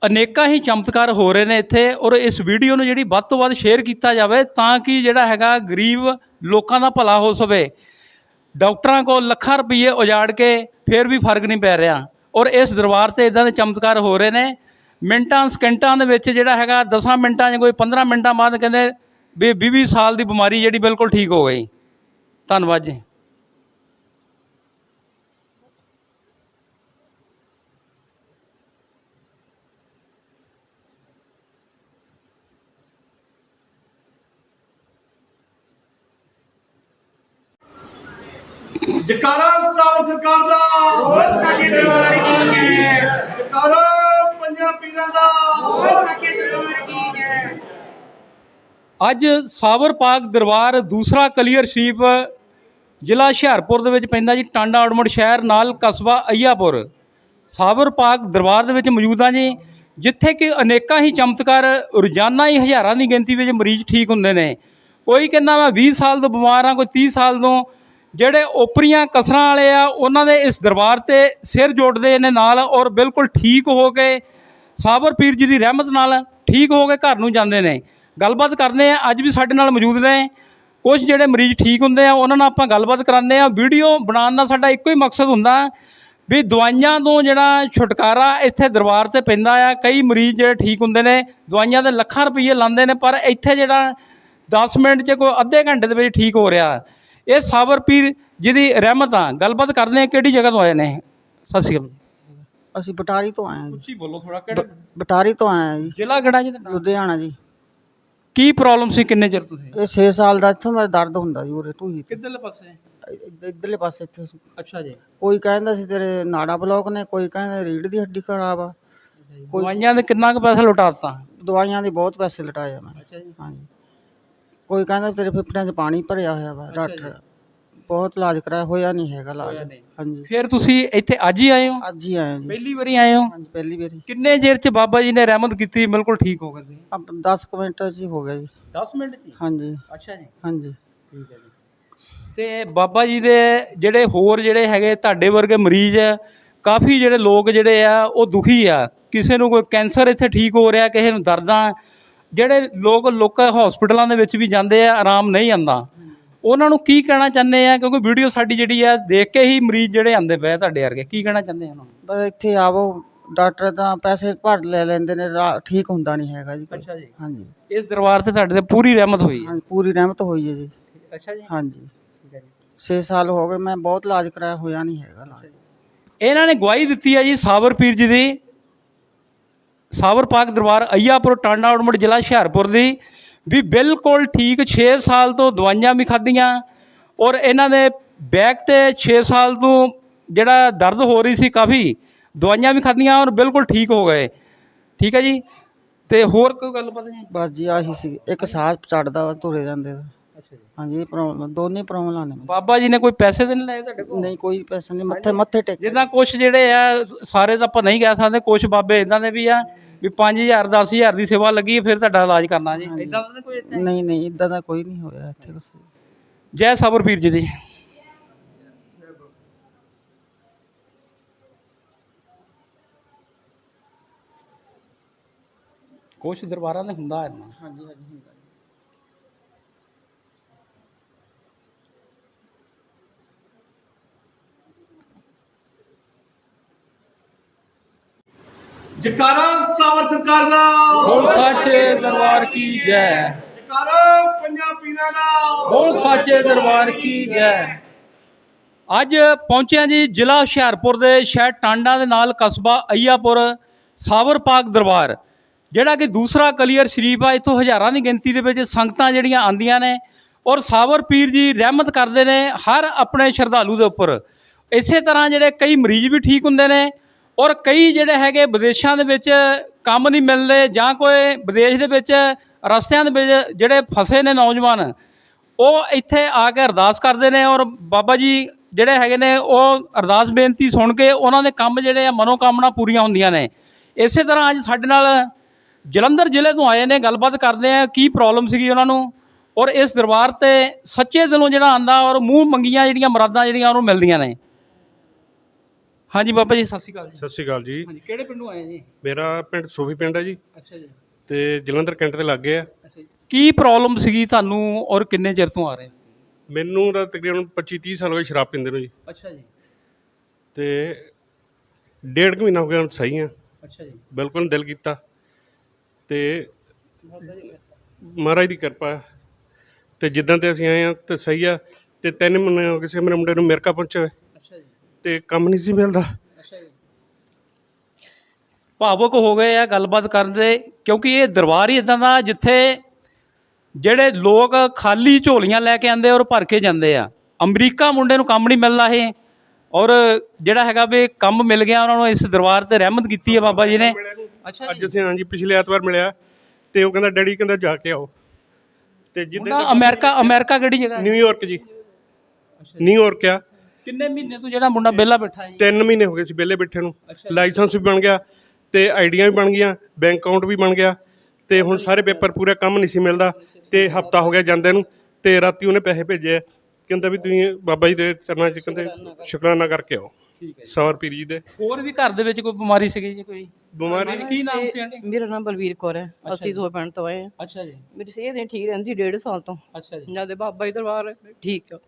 ਅਨੇਕਾਂ ਹੀ ਚਮਤਕਾਰ ਹੋ ਰਹੇ ਨੇ ਇੱਥੇ ਔਰ ਇਸ ਵੀਡੀਓ ਨੂੰ ਜਿਹੜੀ ਵੱਧ ਤੋਂ ਵੱਧ ਸ਼ੇਅਰ ਕੀਤਾ ਜਾਵੇ ਤਾਂ ਕਿ ਜਿਹੜਾ ਹੈਗਾ ਗਰੀਬ ਲੋਕਾਂ ਦਾ ਭਲਾ ਹੋ ਸਕੇ। ਡਾਕਟਰਾਂ ਕੋਲ ਲੱਖਾਂ ਰੁਪਏ ਉਜਾੜ ਕੇ ਫਿਰ ਵੀ ਫ਼ਰਕ ਨਹੀਂ ਪੈ ਰਿਹਾ ਔਰ ਇਸ ਦਰਬਾਰ ਤੇ ਇਦਾਂ ਦੇ ਚਮਤਕਾਰ ਹੋ ਰਹੇ ਨੇ। ਮਿੰਟਾਂ, ਸਕਿੰਟਾਂ ਦੇ ਵਿੱਚ ਜਿਹੜਾ ਹੈਗਾ 10 ਮਿੰਟਾਂ ਜਾਂ ਕੋਈ 15 ਮਿੰਟਾਂ ਬਾਅਦ ਕਹਿੰਦੇ ਵੀ 20 ਸਾਲ ਦੀ ਬਿਮਾਰੀ ਜਿਹੜੀ ਬਿਲਕੁਲ ਠੀਕ ਹੋ ਗਈ। ਧੰਨਵਾਦ ਜੀ। ਜਕਾਰਾ ਪੰਜਾਬ ਸਰਕਾਰ ਦਾ। ਬਹੁਤ ਸੱਚੇ ਦਰਬਾਰ ਕੀ ਜੈ ਜਕਾਰਾ ਪੰਜਾਬ ਪੀਰਾਂ ਦਾ। ਬਹੁਤ ਸੱਚੇ ਦਰਬਾਰ ਕੀ ਜੈ ਅੱਜ ਸਾਬਰ ਪਾਕ ਦਰਬਾਰ ਦੂਸਰਾ ਕਲੀਅਰ ਸ਼ਰੀਫ ਜ਼ਿਲ੍ਹਾ ਹੁਸ਼ਿਆਰਪੁਰ ਦੇ ਵਿੱਚ ਪੈਂਦਾ ਜੀ ਟਾਂਡਾ ਅੜਮੜ ਸ਼ਹਿਰ ਨਾਲ ਕਸਬਾ ਅਈਆਪੁਰ। ਸਾਬਰ ਪਾਕ ਦਰਬਾਰ ਦੇ ਵਿੱਚ ਮੌਜੂਦ ਹਾਂ ਜੀ ਜਿੱਥੇ ਕਿ ਅਨੇਕਾਂ ਹੀ ਚਮਤਕਾਰ ਰੋਜ਼ਾਨਾ ਹੀ ਹਜ਼ਾਰਾਂ ਦੀ ਗਿਣਤੀ ਵਿੱਚ ਮਰੀਜ਼ ਠੀਕ ਹੁੰਦੇ ਨੇ। ਕੋਈ ਕਹਿੰਦਾ ਮੈਂ 20 ਸਾਲ ਤੋਂ ਬਿਮਾਰ ਹਾਂ ਕੋਈ 30 ਸਾਲ ਤੋਂ ਜਿਹੜੇ ਓਪਰੀਆਂ ਕਸਰਾਂ ਵਾਲੇ ਆ, ਉਹਨਾਂ ਦੇ ਇਸ ਦਰਬਾਰ ਤੇ ਸਿਰ ਜੋੜਦੇ ਨੇ ਨਾਲ ਔਰ ਬਿਲਕੁਲ ਠੀਕ ਹੋ ਕੇ ਸਾਬਰ ਪੀਰ ਜੀ ਦੀ ਰਹਿਮਤ ਨਾਲ ਠੀਕ ਹੋ ਕੇ ਘਰ ਨੂੰ ਜਾਂਦੇ ਨੇ। ਗੱਲਬਾਤ ਕਰਦੇ ਆ, ਅੱਜ ਵੀ ਸਾਡੇ ਨਾਲ ਮੌਜੂਦ ਨੇ। ਕੁਝ ਜਿਹੜੇ ਮਰੀਜ਼ ਠੀਕ ਹੁੰਦੇ ਆ, ਉਹਨਾਂ ਨਾਲ ਆਪਾਂ ਗੱਲਬਾਤ ਕਰਾਉਂਦੇ ਆ। ਵੀਡੀਓ ਬਣਾਉਣ ਦਾ ਸਾਡਾ ਇੱਕੋ ਹੀ ਮਕਸਦ ਹੁੰਦਾ ਵੀ ਦਵਾਈਆਂ ਤੋਂ ਜਿਹੜਾ ਛੁਟਕਾਰਾ ਇੱਥੇ ਦਰਬਾਰ ਤੇ ਪੈਂਦਾ ਆ, ਕਈ ਮਰੀਜ਼ ਜਿਹੜੇ ਠੀਕ ਹੁੰਦੇ ਨੇ, ਦਵਾਈਆਂ ਦੇ ਲੱਖਾਂ ਰੁਪਏ ਲਾਉਂਦੇ ਨੇ, ਪਰ ਇੱਥੇ ਜਿਹੜਾ 10 ਮਿੰਟ 'ਚ ਕੋਈ ਅੱਧੇ ਘੰਟੇ ਦੇ ਵਿੱਚ ਠੀਕ ਹੋ ਰਿਹਾ। ਇਹ ਸਾਬਰ ਪੀਰ ਜਿਹਦੀ ਰਹਿਮਤ ਆ। ਗੱਲਬਾਤ ਕਰਦੇ ਆ ਕਿਹੜੀ ਜਗ੍ਹਾ ਤੋਂ ਆਏ ਨੇ ਸਤਿ ਸ਼੍ਰੀ ਅਕਾਲ। ਅਸੀਂ ਬਟਾਰੀ ਤੋਂ ਆਏ ਹਾਂ ਜੀ। ਉੱਚੀ ਬੋਲੋ ਥੋੜਾ ਕਿਹੜਾ ਬਟਾਰੀ ਤੋਂ ਆਏ ਹਾਂ ਜੀ। ਜ਼ਿਲ੍ਹਾ ਕਿਹੜਾ ਜੀ ਤੁਹਾਡਾ? ਲੁਧਿਆਣਾ ਜੀ। ਕੀ ਪ੍ਰੋਬਲਮ ਸੀ? ਕਿੰਨੇ ਚਿਰ ਤੁਸੀਂ? ਇਹ 6 ਸਾਲ ਦਾ ਇੱਥੋਂ ਮੇਰਾ ਦਰਦ ਹੁੰਦਾ ਜੀ ਉਰੇ ਢੂਹੀ ਤੇ। ਕਿੱਧਰਲੇ ਪਾਸੇ? ਇੱਧਰਲੇ ਪਾਸੇ ਇੱਥੇ। ਅੱਛਾ ਜੀ। ਕੋਈ ਕਹਿੰਦਾ ਸੀ ਤੇਰੇ ਨਾੜਾ ਬਲੌਕ ਨੇ ਕੋਈ ਕਹਿੰਦਾ ਰੀੜ ਦੀ ਹੱਡੀ ਖਰਾਬ ਆ। ਦਵਾਈਆਂ ਦੇ ਕਿੰਨਾ ਕੁ ਪੈਸਾ ਲੁਟਾ ਦਿੱਤਾ? ਦਵਾਈਆਂ ਦੇ ਬਹੁਤ ਪੈਸੇ ਲਟਾਏ ਆ ਮੈਂ। ਅੱਛਾ ਜੀ। ਹਾਂਜੀ। ਕੋਈ ਕਹਿੰਦਾ ਤੇਰੇ ਫੇਫੜਿਆਂ 'ਚ ਪਾਣੀ ਭਰਿਆ ਹੋਇਆ ਵਾ ਡਾਕਟਰ। ਬਹੁਤ ਇਲਾਜ ਕਰਾਇਆ ਹੋਇਆ ਨਹੀਂ ਹੈਗਾ ਇਲਾਜ। ਨਹੀਂ। ਹਾਂਜੀ। ਫਿਰ ਤੁਸੀਂ ਇੱਥੇ ਅੱਜ ਹੀ ਆਏ ਹੋ? ਅੱਜ ਹੀ ਆਏ ਹਾਂ ਜੀ। ਪਹਿਲੀ ਵਾਰੀ ਆਏ ਹੋ? ਹਾਂਜੀ ਪਹਿਲੀ ਵਾਰੀ। ਕਿੰਨੇ ਚਿਰ ਚ ਬਾਬਾ ਜੀ ਨੇ ਰਹਿਮਤ ਕੀਤੀ ਬਿਲਕੁਲ ਠੀਕ ਹੋ ਗਏ ਤੁਸੀਂ? ਅਬ 10 ਕੁ ਮਿੰਟ 'ਚ ਹੀ ਹੋ ਗਿਆ ਜੀ। 10 ਮਿੰਟ ਚ ਹਾਂਜੀ। ਅੱਛਾ ਜੀ। ਹਾਂਜੀ। ਠੀਕ ਹੈ ਜੀ। ਤੇ ਬਾਬਾ ਜੀ ਦੇ ਜਿਹੜੇ ਹੋਰ ਜਿਹੜੇ ਹੈਗੇ ਤੁਹਾਡੇ ਵਰਗੇ ਮਰੀਜ਼ ਆ, ਕਾਫੀ ਜਿਹੜੇ ਲੋਕ ਜਿਹੜੇ ਆ ਉਹ ਦੁਖੀ ਆ। ਕਿਸੇ ਨੂੰ ਕੋਈ ਕੈਂਸਰ ਇੱਥੇ ਠੀਕ ਹੋ ਰਿਹਾ ਕਿਸੇ ਨੂੰ ਦਰਦਾਂ ਜਿਹੜੇ ਲੋਕ ਲੋਕ ਹਸਪੀਟਲਾਂ ਦੇ ਵਿੱਚ ਵੀ ਜਾਂਦੇ ਆ ਆਰਾਮ ਨਹੀਂ ਆਉਂਦਾ। ਉਹਨਾਂ ਨੂੰ ਕੀ ਕਹਿਣਾ ਚਾਹੁੰਦੇ ਆ? ਕਿਉਂਕਿ ਵੀਡੀਓ ਸਾਡੀ ਜਿਹੜੀ ਆ ਦੇਖ ਕੇ ਹੀ ਮਰੀਜ਼ ਜਿਹੜੇ ਆਉਂਦੇ ਪਏ ਆ ਤੁਹਾਡੇ ਵਰਗੇ। ਕੀ ਕਹਿਣਾ ਚਾਹੁੰਦੇ ਆ ਉਹਨਾਂ ਨੂੰ? ਬਸ ਇੱਥੇ ਆਵੋ ਡਾਕਟਰ ਤਾਂ ਪੈਸੇ ਭਰ ਲੈ ਲੈਂਦੇ ਨੇ ਰਾ- ਠੀਕ ਹੁੰਦਾ ਨਹੀਂ ਹੈਗਾ ਜੀ ਕੋਈ। ਅੱਛਾ ਜੀ। ਹਾਂਜੀ। ਇਸ ਦਰਬਾਰ ਤੇ ਤੁਹਾਡੇ ਤੇ ਪੂਰੀ ਰਹਿਮਤ ਹੋਈ ਹੈ? ਹਾਂਜੀ ਪੂਰੀ ਰਹਿਮਤ ਹੋਈ ਹੈ ਜੀ। ਅੱਛਾ ਜੀ। ਹਾਂਜੀ। ਠੀਕ ਹੈ ਜੀ। 6 ਸਾਲ ਹੋ ਗਏ ਮੈਂ ਬਹੁਤ ਇਲਾਜ ਕਰਾਇਆ ਹੋਇਆ ਨਹੀਂ ਹੈਗਾ ਇਲਾਜ। ਇਹਨਾਂ ਨੇ ਗਵਾਹੀ ਦਿੱਤੀ ਹੈ ਜੀ ਸਾਬਰ ਪੀਰ ਜੀ ਦੀ ਸਾਵਰ ਪਾਕ ਦਰਬਾਰ ਅਈਆਪੁਰ, ਟਾਂਡਾ, ਉੜਮੜ ਜ਼ਿਲ੍ਹਾ ਹੁਸ਼ਿਆਰਪੁਰ ਦੀ ਵੀ ਬਿਲਕੁਲ ਠੀਕ 6 ਸਾਲ ਤੋਂ ਦਵਾਈਆਂ ਵੀ ਖਾਧੀਆਂ ਔਰ ਇਹਨਾਂ ਦੇ ਬੈਕ ਤੇ 6 ਸਾਲ ਤੋਂ ਜਿਹੜਾ ਦਰਦ ਹੋ ਰਹੀ ਸੀ ਕਾਫੀ, ਦਵਾਈਆਂ ਵੀ ਖਾਧੀਆਂ ਔਰ ਬਿਲਕੁਲ ਠੀਕ ਹੋ ਗਏ। ਠੀਕ ਹੈ ਜੀ? ਤੇ ਹੋਰ ਕੋਈ ਗੱਲ ਪਤਾ ਨਹੀਂ? ਬਸ ਜੀ ਆਹੀ ਸੀ। ਇੱਕ ਸਾਹ ਚੜਦਾ ਵਾ, ਤੁਰੇ ਜਾਂਦੇ ਦਾ ਅੱਛਾ ਜੀ ਹਾਂਜੀ ਪ੍ਰੋਬਲਮ ਦੋਨੇ ਪ੍ਰੋਬਲਮਾਂ ਨੇ। ਬਾਬਾ ਜੀ ਨੇ ਕੋਈ ਪੈਸੇ ਤਾਂ ਨਹੀਂ ਲਏ ਤੁਹਾਡੇ ਕੋਲ? ਨਹੀਂ ਕੋਈ ਪੈਸਾ ਨਹੀਂ ਮੱਥੇ ਮੱਥੇ ਟੇਕ। ਜਿੱਦਾਂ ਕੁਝ ਜਿਹੜੇ ਆ ਸਾਰੇ ਤਾਂ ਆਪਾਂ ਨਹੀਂ ਕਹਿ ਸਕਦੇ ਕੁਝ ਬਾਬੇ ਇਦਾਂ ਦੇ ਵੀ ਆ ਵੀ 5000 10000 ਦੀ ਸੇਵਾ ਲੱਗੀ ਫਿਰ ਤੁਹਾਡਾ ਇਲਾਜ ਕਰਨਾ ਜੀ। ਇਦਾਂ ਦਾ ਤਾਂ ਕੋਈ ਇੱਥੇ ਨਹੀਂ ਨਹੀਂ ਇਦਾਂ ਦਾ ਕੋਈ ਨਹੀਂ ਹੋਇਆ ਇੱਥੇ ਬਸ। ਜੈ ਸਬਰ ਪੀਰ ਜੀ ਦੀ। ਕੁਛ ਦਰਬਾਰਾਂ ਦੇ ਹੁੰਦਾ ਹੈ ਨਾ ਹਾਂਜੀ ਹਾਂਜੀ ਹੁੰਦਾ। ਜਕਾਰਾ ਸਾਵਰ ਸਰਕਾਰ ਦਾ। ਬੋਲ ਸਾਚੇ ਦਰਬਾਰ ਕੀ ਜੈ। ਜਕਾਰਾ ਪੰਜਾਂ ਪੀਰਾਂ ਦਾ। ਬੋਲ ਸਾਚੇ ਦਰਬਾਰ ਕੀ ਜੈ। ਅੱਜ ਪਹੁੰਚਿਆ ਜੀ ਜ਼ਿਲ੍ਹਾ ਹੁਸ਼ਿਆਰਪੁਰ ਦੇ ਸ਼ਹਿਰ ਟਾਂਡਾ ਦੇ ਨਾਲ ਕਸਬਾ ਅਈਆਪੁਰ ਸਾਬਰ ਪਾਕ ਦਰਬਾਰ ਜਿਹੜਾ ਕਿ ਦੂਸਰਾ ਕਲੀਅਰ ਸ਼ਰੀਫ ਆ ਇੱਥੋਂ ਹਜ਼ਾਰਾਂ ਦੀ ਗਿਣਤੀ ਦੇ ਵਿੱਚ ਸੰਗਤਾਂ ਜਿਹੜੀਆਂ ਆਂਦੀਆਂ ਨੇ ਔਰ ਸਾਬਰ ਪੀਰ ਜੀ ਰਹਿਮਤ ਕਰਦੇ ਨੇ ਹਰ ਆਪਣੇ ਸ਼ਰਧਾਲੂ ਦੇ ਉੱਪਰ। ਇਸੇ ਤਰ੍ਹਾਂ ਜਿਹੜੇ ਕਈ ਮਰੀਜ਼ ਵੀ ਠੀਕ ਹੁੰਦੇ ਨੇ ਔਰ ਕਈ ਜਿਹੜੇ ਹੈਗੇ ਵਿਦੇਸ਼ਾਂ ਦੇ ਵਿੱਚ ਕੰਮ ਨਹੀਂ ਮਿਲਦੇ ਜਾਂ ਕੋਈ ਵਿਦੇਸ਼ ਦੇ ਵਿੱਚ ਰਸਤਿਆਂ ਦੇ ਵਿੱਚ ਜਿਹੜੇ ਫਸੇ ਨੇ ਨੌਜਵਾਨ, ਉਹ ਇੱਥੇ ਆ ਕੇ ਅਰਦਾਸ ਕਰਦੇ ਨੇ ਔਰ ਬਾਬਾ ਜੀ ਜਿਹੜੇ ਹੈਗੇ ਨੇ ਉਹ ਅਰਦਾਸ ਬੇਨਤੀ ਸੁਣ ਕੇ ਉਹਨਾਂ ਦੇ ਕੰਮ ਜਿਹੜੇ ਆ ਮਨੋਕਾਮਨਾ ਪੂਰੀਆਂ ਹੁੰਦੀਆਂ ਨੇ। ਇਸੇ ਤਰ੍ਹਾਂ ਅੱਜ ਸਾਡੇ ਨਾਲ ਜਲੰਧਰ ਜ਼ਿਲ੍ਹੇ ਤੋਂ ਆਏ ਨੇ, ਗੱਲਬਾਤ ਕਰਦੇ ਆ ਕੀ ਪ੍ਰੋਬਲਮ ਸੀਗੀ ਉਹਨਾਂ ਨੂੰ ਔਰ ਇਸ ਦਰਬਾਰ ਤੇ ਸੱਚੇ ਦਿਲੋਂ ਜਿਹੜਾ ਆਂਦਾ ਔਰ ਮੂੰਹ ਮੰਗੀਆਂ ਜਿਹੜੀਆਂ ਮਰਾਦਾਂ ਜਿਹੜੀਆਂ ਉਹਨੂੰ ਮਿਲਦੀਆਂ ਨੇ। ਹਾਂਜੀ ਬਾਬਾ ਜੀ ਸਤਿ ਸ਼੍ਰੀ ਅਕਾਲ ਜੀ। ਸਤਿ ਸ਼੍ਰੀ ਅਕਾਲ ਜੀ। ਹਾਂਜੀ ਕਿਹੜੇ ਪਿੰਡੋਂ ਆਏ ਜੀ? ਮੇਰਾ ਪਿੰਡ ਸੋਫੀ ਪਿੰਡ ਹੈ ਜੀ। ਅੱਛਾ ਜੀ। ਤੇ ਜਲੰਧਰ ਕੈਂਟ ਦੇ ਲਾਗੇ ਆ। ਅੱਛਾ ਜੀ। ਕੀ ਪ੍ਰੋਬਲਮ ਸੀਗੀ ਤੁਹਾਨੂੰ ਔਰ ਕਿੰਨੇ ਚਿਰ ਤੋਂ ਆ ਰਹੇ? ਮੈਨੂੰ ਤਾਂ ਤਕਰੀਬਨ 25 30 ਸਾਲ ਹੋ ਗਏ ਸ਼ਰਾਬ ਪੀਂਦੇ ਨੂੰ ਜੀ। ਅੱਛਾ ਜੀ। ਤੇ ਡੇਢ ਕੁ ਮਹੀਨਾ ਹੋ ਗਿਆ ਹੁਣ ਸਹੀ ਆ। ਅੱਛਾ ਜੀ। ਬਿਲਕੁਲ ਦਿਲ ਕੀਤਾ। ਤੇ ਮਹਾਰਾਜ ਦੀ ਕਿਰਪਾ ਹੈ। ਤੇ ਜਿੱਦਾਂ ਤੇ ਅਸੀਂ ਆਏ ਆ ਤੇ ਸਹੀ ਆ। ਤੇ ਤਿੰਨ ਮਹੀਨੇ ਹੋ ਗਏ ਸੀ ਮੇਰੇ ਮੁੰਡੇ ਨੂੰ ਅਮਰੀਕਾ ਪਹੁੰਚੇ ਹੋਏ ਤੇ ਕੰਮ ਨਹੀਂ ਸੀ ਮਿਲਦਾ। ਭਾਵੁਕ ਹੋ ਗਏ ਆ ਗੱਲਬਾਤ ਕਰਦੇ ਕਿਉਂਕਿ ਇਹ ਦਰਬਾਰ ਹੀ ਇਦਾਂ ਦਾ ਜਿੱਥੇ ਜਿਹੜੇ ਲੋਕ ਖਾਲੀ ਝੋਲੀਆਂ ਲੈ ਕੇ ਆਉਂਦੇ ਔਰ ਭਰ ਕੇ ਜਾਂਦੇ ਆ। ਅਮਰੀਕਾ ਮੁੰਡੇ ਨੂੰ ਕੰਮ ਨਹੀਂ ਮਿਲਦਾ ਇਹ ਔਰ ਜਿਹੜਾ ਹੈਗਾ ਵੀ ਕੰਮ ਮਿਲ ਗਿਆ ਉਹਨਾਂ ਨੂੰ ਇਸ ਦਰਬਾਰ ਤੇ ਰਹਿਮਤ ਕੀਤੀ ਹੈ ਬਾਬਾ ਜੀ ਨੇ। ਅੱਛਾ ਅੱਜ ਅਸੀਂ ਹਾਂਜੀ ਪਿਛਲੇ ਐਤਵਾਰ ਮਿਲਿਆ ਤੇ ਉਹ ਕਹਿੰਦਾ ਡੈਡੀ ਕਹਿੰਦਾ ਜਾ ਕੇ ਆਓ। ਤੇ ਜਿੱਦਾਂ ਅਮਰੀਕਾ ਅਮਰੀਕਾ ਕਿਹੜੀ ਜਗ੍ਹਾ? ਨਿਊਯਾਰਕ ਜੀ। ਨਿਊਯਾਰਕ ਆ। ਕਿੰਨੇ ਮਹੀਨੇ ਤੋਂ ਜਿਹੜਾ ਮੁੰਡਾ ਵਿਹਲਾ ਬੈਠਾ ਹੈ ਤਿੰਨ ਮਹੀਨੇ ਹੋ ਗਏ ਸੀ ਵਿਹਲੇ ਬੈਠੇ ਨੂੰ। ਅੱਛਾ। ਲਾਇਸੈਂਸ ਵੀ ਬਣ ਗਿਆ ਤੇ ਆਈਡੀਆਂ ਵੀ ਬਣ ਗਈਆਂ ਬੈਂਕ ਅਕਾਊਂਟ ਵੀ ਬਣ ਗਿਆ ਤੇ ਹੁਣ ਸਾਰੇ ਪੇਪਰ ਪੂਰਾ ਕੰਮ ਨਹੀਂ ਸੀ ਮਿਲਦਾ ਤੇ ਹਫਤਾ ਹੋ ਗਿਆ ਜਾਂਦੇ ਨੂੰ ਤੇ ਰਾਤੀ ਉਹਨੇ ਪੈਸੇ ਭੇਜੇ ਕਹਿੰਦਾ ਵੀ ਤੁਸੀਂ ਬਾਬਾ ਜੀ ਦੇ ਚਰਨਾਂ 'ਚ ਕਹਿੰਦੇ ਸ਼ੁਕਰਾਨਾ ਕਰਕੇ। ਆਓ। ਠੀਕ ਹੈ ਸੌਰ ਪੀਰ ਜੀ ਦੇ। ਹੋਰ ਵੀ ਘਰ ਦੇ ਵਿੱਚ ਕੋਈ ਬਿਮਾਰੀ ਸੀਗੀ ਜੀ ਕੋਈ? ਬਿਮਾਰੀ? ਕੀ ਨਾਮ ਸੀ ਆਂਟੀ? ਮੇਰਾ ਨਾਮ ਬਲਵੀਰ ਕੌਰ ਹੈ। ਅਸੀਂ ਸੋ ਪਿੰਡ ਤੋਂ ਆਏ ਹਾਂ। ਅੱਛਾ ਜੀ। ਮੇਰੀ ਸਿਹਤ ਨਹੀਂ ਠੀਕ ਰਹਿੰਦੀ ਡੇਢ ਸਾਲ ਤੋਂ। ਅੱਛਾ ਜੀ। ਜਦ ਦੇ ਬਾਬਾ ਜੀ ਦਰਬਾਰ ਠੀਕ ਆ।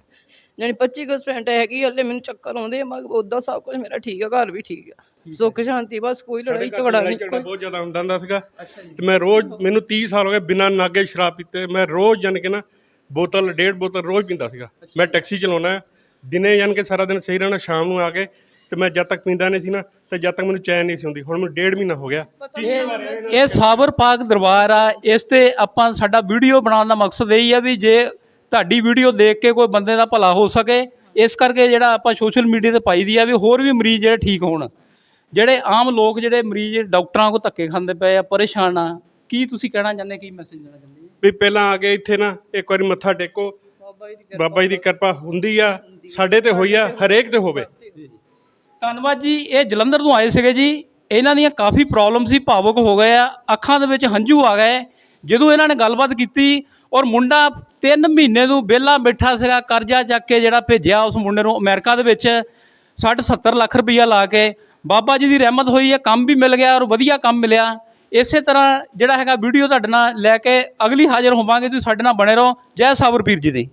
ਜਾਣੀ 25% ਹੈਗੀ ਹਲੇ ਮੈਨੂੰ ਚੱਕਰ ਆਉਂਦੇ ਆ ਮਗਰ ਉਦਾਂ ਸਭ ਕੁਝ ਮੇਰਾ ਠੀਕ ਆ ਘਰ ਵੀ ਠੀਕ ਆ। ਸੁੱਖ ਸ਼ਾਂਤੀ ਬਸ ਕੋਈ ਲੜਾਈ ਝਗੜਾ ਨਹੀਂ ਬਹੁਤ ਜ਼ਿਆਦਾ ਹੁੰਦਾ ਹੁੰਦਾ ਸੀਗਾ। ਤੇ ਮੈਂ ਰੋਜ਼ ਮੈਨੂੰ 30 ਸਾਲ ਹੋ ਗਏ ਬਿਨਾਂ ਨਾਗੇ ਸ਼ਰਾਬ ਪੀਤੇ ਮੈਂ ਰੋਜ਼ ਜਾਣ ਕੇ ਨਾ ਬੋਤਲ ਡੇਢ ਬੋਤਲ ਰੋਜ਼ ਪੀਂਦਾ ਸੀਗਾ। ਮੈਂ ਟੈਕਸੀ ਚਲਾਉਣਾ ਦਿਨੇ ਜਾਣ ਕੇ ਸਾਰਾ ਦਿਨ ਸਹੀ ਰਹਿਣਾ ਸ਼ਾਮ ਨੂੰ ਆ ਕੇ ਤੇ ਮੈਂ ਜਦ ਤੱਕ ਪੀਂਦਾ ਨਹੀਂ ਸੀ ਨਾ ਤੇ ਜਦ ਤੱਕ ਮੈਨੂੰ ਚੈਨ ਨਹੀਂ ਸੀ ਹੁੰਦੀ ਹੁਣ ਮੈਨੂੰ ਡੇਢ ਮਹੀਨਾ ਹੋ ਗਿਆ। ਇਹ ਸਾਬਰ ਪਾਕ ਦਰਬਾਰ ਆ ਇਸ ਤੇ ਆਪਾਂ ਸਾਡਾ ਵੀਡੀਓ ਬਣਾਉਣ ਦਾ ਮਕਸਦ ਇਹ ਹੀ ਆ ਵੀ ਜੇ ਤੁਹਾਡੀ ਵੀਡੀਓ ਦੇਖ ਕੇ ਕੋਈ ਬੰਦੇ ਦਾ ਭਲਾ ਹੋ ਸਕੇ ਇਸ ਕਰਕੇ ਜਿਹੜਾ ਆਪਾਂ ਸੋਸ਼ਲ ਮੀਡੀਆ ਤੇ ਪਾਈ ਦੀ ਆ ਵੀ ਹੋਰ ਵੀ ਮਰੀਜ਼ ਜਿਹੜੇ ਠੀਕ ਹੋਣ। ਜਿਹੜੇ ਆਮ ਲੋਕ ਜਿਹੜੇ ਮਰੀਜ਼ ਡਾਕਟਰਾਂ ਕੋ ਧੱਕੇ ਖਾਂਦੇ ਪਏ ਆ ਪਰੇਸ਼ਾਨ ਆ ਕੀ ਤੁਸੀਂ ਕਹਿਣਾ ਚਾਹੁੰਦੇ ਕੀ ਮੈਸੇਜ ਦੇਣਾ ਚਾਹੁੰਦੇ ਵੀ ਪਹਿਲਾਂ ਆ ਕੇ ਇੱਥੇ ਨਾ ਇੱਕ ਵਾਰੀ ਮੱਥਾ ਟੇਕੋ। ਬਾਬਾ ਜੀ ਦੀ ਕਿਰਪਾ ਹੁੰਦੀ ਆ ਸਾਡੇ ਤੇ ਹੋਈ ਆ ਹਰੇਕ ਤੇ ਹੋਵੇ। ਧੰਨਵਾਦ ਜੀ ਇਹ ਜਲੰਧਰ ਤੋਂ ਆਏ ਸੀਗੇ ਜੀ। ਇਹਨਾਂ ਦੀਆਂ ਕਾਫੀ ਪ੍ਰੋਬਲਮ ਸੀ ਭਾਵੁਕ ਹੋ ਗਏ ਆ। ਅੱਖਾਂ ਦੇ ਵਿੱਚ ਹੰਝੂ ਆ ਗਏ। ਜਦੋਂ ਇਹਨਾਂ ਨੇ ਗੱਲਬਾਤ ਕੀਤੀ ਔਰ ਮੁੰਡਾ ਤਿੰਨ ਮਹੀਨੇ ਨੂੰ ਵਿਹਲਾ ਬੈਠਾ ਸੀਗਾ, ਕਰਜ਼ਾ ਚੱਕ ਕੇ ਜਿਹੜਾ ਭੇਜਿਆ ਉਸ ਮੁੰਡੇ ਨੂੰ ਅਮਰੀਕਾ ਦੇ ਵਿੱਚ 60 70 ਲੱਖ ਰੁਪਈਆ ਲਾ ਕੇ। ਬਾਬਾ ਜੀ ਦੀ ਰਹਿਮਤ ਹੋਈ ਹੈ, ਕੰਮ ਵੀ ਮਿਲ ਗਿਆ ਔਰ ਵਧੀਆ ਕੰਮ ਮਿਲਿਆ। ਇਸੇ ਤਰ੍ਹਾਂ ਜਿਹੜਾ ਹੈਗਾ ਵੀਡੀਓ ਤੁਹਾਡੇ ਨਾਲ ਲੈ ਕੇ ਅਗਲੀ ਹਾਜ਼ਰ ਹੋਵਾਂਗੇ, ਤੁਸੀਂ ਸਾਡੇ ਨਾਲ ਬਣੇ ਰਹੋ। ਜੈ ਸਾਬਰ ਪੀਰ ਜੀ ਦੀ।